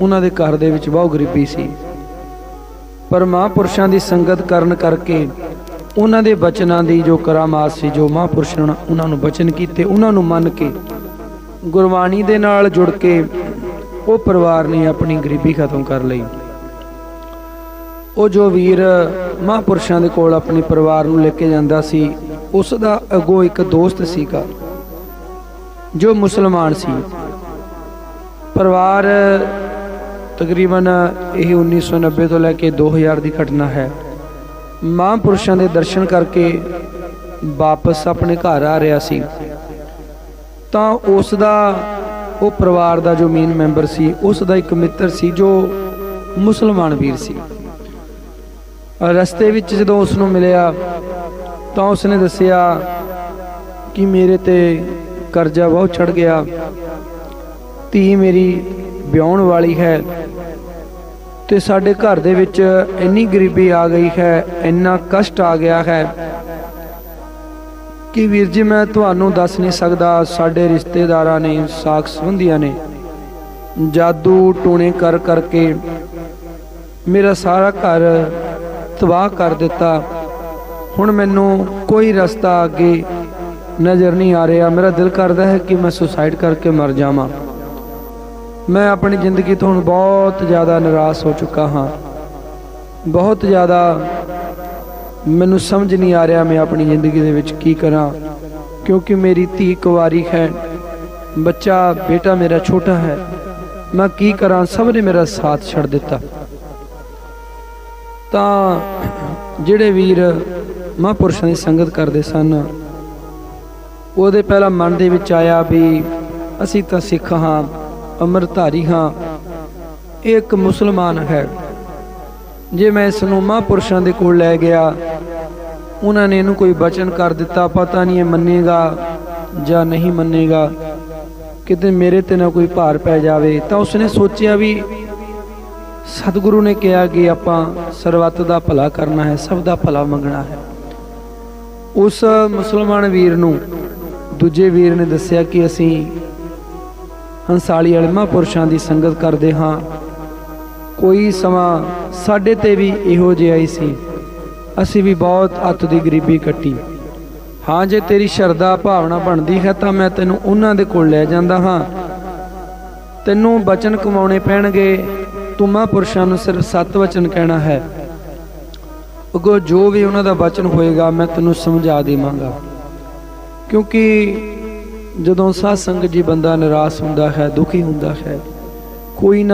ਉਹਨਾਂ ਦੇ ਘਰ ਦੇ ਵਿੱਚ ਬਹੁਤ ਗਰੀਬੀ ਸੀ। ਪਰ ਮਹਾਂਪੁਰਸ਼ਾਂ ਦੀ ਸੰਗਤ ਕਰਨ ਕਰਕੇ ਉਹਨਾਂ ਦੇ ਬਚਨਾਂ ਦੀ ਜੋ ਕਰਾਮਾਤ ਸੀ, ਜੋ ਮਹਾਂਪੁਰਸ਼ਾਂ ਉਹਨਾਂ ਨੂੰ ਬਚਨ ਕੀਤੇ, ਉਹਨਾਂ ਨੂੰ ਮੰਨ ਕੇ ਗੁਰਬਾਣੀ ਦੇ ਨਾਲ ਜੁੜ ਕੇ ਉਹ ਪਰਿਵਾਰ ਨੇ ਆਪਣੀ ਗਰੀਬੀ ਖਤਮ ਕਰ ਲਈ। ਉਹ ਜੋ ਵੀਰ ਮਹਾਂਪੁਰਸ਼ਾਂ ਦੇ ਕੋਲ ਆਪਣੇ ਪਰਿਵਾਰ ਨੂੰ ਲੈ ਕੇ ਜਾਂਦਾ ਸੀ ਉਸ ਦਾ ਅਗੋ ਇੱਕ ਦੋਸਤ ਸੀਗਾ, ਜੋ ਮੁਸਲਮਾਨ ਸੀ। ਪਰਿਵਾਰ ਤਕਰੀਬਨ ਇਹ 1990 ਤੋਂ ਲੈ ਕੇ 2000 ਦੀ ਘਟਨਾ ਹੈ। ਮਹਾਂਪੁਰਸ਼ਾਂ ਦੇ ਦਰਸ਼ਨ ਕਰਕੇ ਵਾਪਸ ਆਪਣੇ ਘਰ ਆ ਰਿਹਾ ਸੀ। ਤਾਂ ਉਸ ਦਾ, ਉਹ ਪਰਿਵਾਰ ਦਾ ਜੋ ਮੇਨ ਮੈਂਬਰ ਸੀ, ਉਸ ਦਾ ਇੱਕ ਮਿੱਤਰ ਸੀ ਜੋ ਮੁਸਲਮਾਨ ਵੀਰ ਸੀ। ਰਸਤੇ ਵਿੱਚ ਜਦੋਂ ਉਸ ਨੂੰ ਮਿਲਿਆ, ਤਾਂ ਉਸ ਨੇ ਦੱਸਿਆ ਕਿ ਮੇਰੇ ਤੇ ਕਰਜ਼ਾ ਬਹੁਤ ਚੜ ਗਿਆ। ਧੀ ਮੇਰੀ ਵਿਆਹਣ ਵਾਲੀ ਹੈ। ਤੇ ਸਾਡੇ ਘਰ ਦੇ ਵਿੱਚ ਇੰਨੀ ਗਰੀਬੀ ਆ ਗਈ ਹੈ, ਇੰਨਾ ਕਸ਼ਟ ਆ ਗਿਆ ਹੈ ਕਿ ਵੀਰ ਜੀ ਮੈਂ ਤੁਹਾਨੂੰ ਦੱਸ ਨਹੀਂ ਸਕਦਾ, ਸਾਡੇ ਰਿਸ਼ਤੇਦਾਰਾਂ ਨੇ, ਸਾਖ ਸੰਬੰਧੀਆਂ ਨੇ ਜਾਦੂ ਟੂਣੇ ਕਰ ਕਰਕੇ ਮੇਰਾ ਸਾਰਾ ਘਰ ਤਬਾਹ ਕਰ ਦਿੱਤਾ। ਹੁਣ ਮੈਨੂੰ ਕੋਈ ਰਸਤਾ ਅੱਗੇ ਨਜ਼ਰ ਨਹੀਂ ਆ ਰਿਹਾ। ਮੇਰਾ ਦਿਲ ਕਰਦਾ ਹੈ ਕਿ ਮੈਂ ਸੁਸਾਈਡ ਕਰਕੇ ਮਰ ਜਾਵਾਂ। ਮੈਂ ਆਪਣੀ ਜ਼ਿੰਦਗੀ ਤੋਂ ਹੁਣ ਬਹੁਤ ਜ਼ਿਆਦਾ ਨਿਰਾਸ਼ ਹੋ ਚੁੱਕਾ ਹਾਂ। ਬਹੁਤ ਜ਼ਿਆਦਾ ਮੈਨੂੰ ਸਮਝ ਨਹੀਂ ਆ ਰਿਹਾ ਮੈਂ ਆਪਣੀ ਜ਼ਿੰਦਗੀ ਦੇ ਵਿੱਚ ਕੀ ਕਰਾਂ। ਕਿਉਂਕਿ ਮੇਰੀ ਧੀ ਕੁਵਾਰੀ ਹੈ, ਬੱਚਾ, ਬੇਟਾ ਮੇਰਾ ਛੋਟਾ ਹੈ। ਮੈਂ ਕੀ ਕਰਾਂ, ਸਭ ਨੇ ਮੇਰਾ ਸਾਥ ਛੱਡ ਦਿੱਤਾ। ਤਾਂ ਜਿਹੜੇ ਵੀਰ ਮਹਾਂਪੁਰਸ਼ਾਂ ਦੀ ਸੰਗਤ ਕਰਦੇ ਸਨ, ਉਹਦੇ ਪਹਿਲਾਂ ਮਨ ਦੇ ਵਿੱਚ ਆਇਆ ਵੀ ਅਸੀਂ ਤਾਂ ਸਿੱਖ ਹਾਂ। ਅੰਮ੍ਰਿਤਧਾਰੀ ਹਾਂ। ਇਹ ਇੱਕ ਮੁਸਲਮਾਨ ਹੈ। ਜੇ ਮੈਂ ਇਸ ਨੂੰ ਮਹਾਂਪੁਰਸ਼ਾਂ ਦੇ ਕੋਲ ਲੈ ਗਿਆ, ਉਹਨਾਂ ਨੇ ਇਹਨੂੰ ਕੋਈ ਬਚਨ ਕਰ ਦਿੱਤਾ, ਪਤਾ ਨਹੀਂ ਇਹ ਮੰਨੇਗਾ ਜਾਂ ਨਹੀਂ ਮੰਨੇਗਾ। ਕਿਤੇ ਮੇਰੇ ਤੇ ਨਾ ਕੋਈ ਭਾਰ ਪੈ ਜਾਵੇ। ਤਾਂ ਉਸਨੇ ਸੋਚਿਆ ਵੀ ਸਤਿਗੁਰੂ ਨੇ ਕਿਹਾ ਕਿ ਆਪਾਂ ਸਰਬੱਤ ਦਾ ਭਲਾ ਕਰਨਾ ਹੈ, ਸਭ ਦਾ ਭਲਾ ਮੰਗਣਾ ਹੈ। ਉਸ ਮੁਸਲਮਾਨ ਵੀਰ ਨੂੰ ਦੂਜੇ ਵੀਰ ਨੇ ਦੱਸਿਆ ਕਿ ਅਸੀਂ ਹੰਸਾਲੀ ਵਾਲੇ ਮਹਾਂਪੁਰਸ਼ਾਂ ਦੀ ਸੰਗਤ ਕਰਦੇ ਹਾਂ। ਕੋਈ ਸਮਾਂ ਸਾਡੇ ਤੇ ਵੀ ਇਹੋ ਜਿਹਾ ਹੀ ਸੀ। ਅਸੀਂ ਵੀ ਬਹੁਤ ਅੱਤ ਦੀ ਗਰੀਬੀ ਕੱਟੀ। ਹਾਂ, ਜੇ ਤੇਰੀ ਸ਼ਰਧਾ ਭਾਵਨਾ ਬਣਦੀ ਹੈ ਤਾਂ ਮੈਂ ਤੈਨੂੰ ਉਹਨਾਂ ਦੇ ਕੋਲ ਲੈ ਜਾਂਦਾ ਹਾਂ। ਤੈਨੂੰ ਬਚਨ ਕਮਾਉਣੇ ਪੈਣਗੇ। ਤੂੰ ਮਹਾਂਪੁਰਸ਼ਾਂ ਨੂੰ ਸਿਰਫ ਸੱਤ ਵਚਨ ਕਹਿਣਾ ਹੈ। ਅਗੋ ਜੋ ਵੀ ਉਹਨਾਂ ਦਾ ਬਚਨ ਹੋਏਗਾ, ਮੈਂ ਤੈਨੂੰ ਸਮਝਾ ਦੇਵਾਂਗਾ। ਕਿਉਂਕਿ ਜਦੋਂ ਸਾਧ ਸੰਗਤ ਜੀ ਬੰਦਾ ਨਿਰਾਸ਼ ਹੁੰਦਾ ਹੈ ਦੁਖੀ ਹੁੰਦਾ ਹੈ ਕੋਈ ਨਾ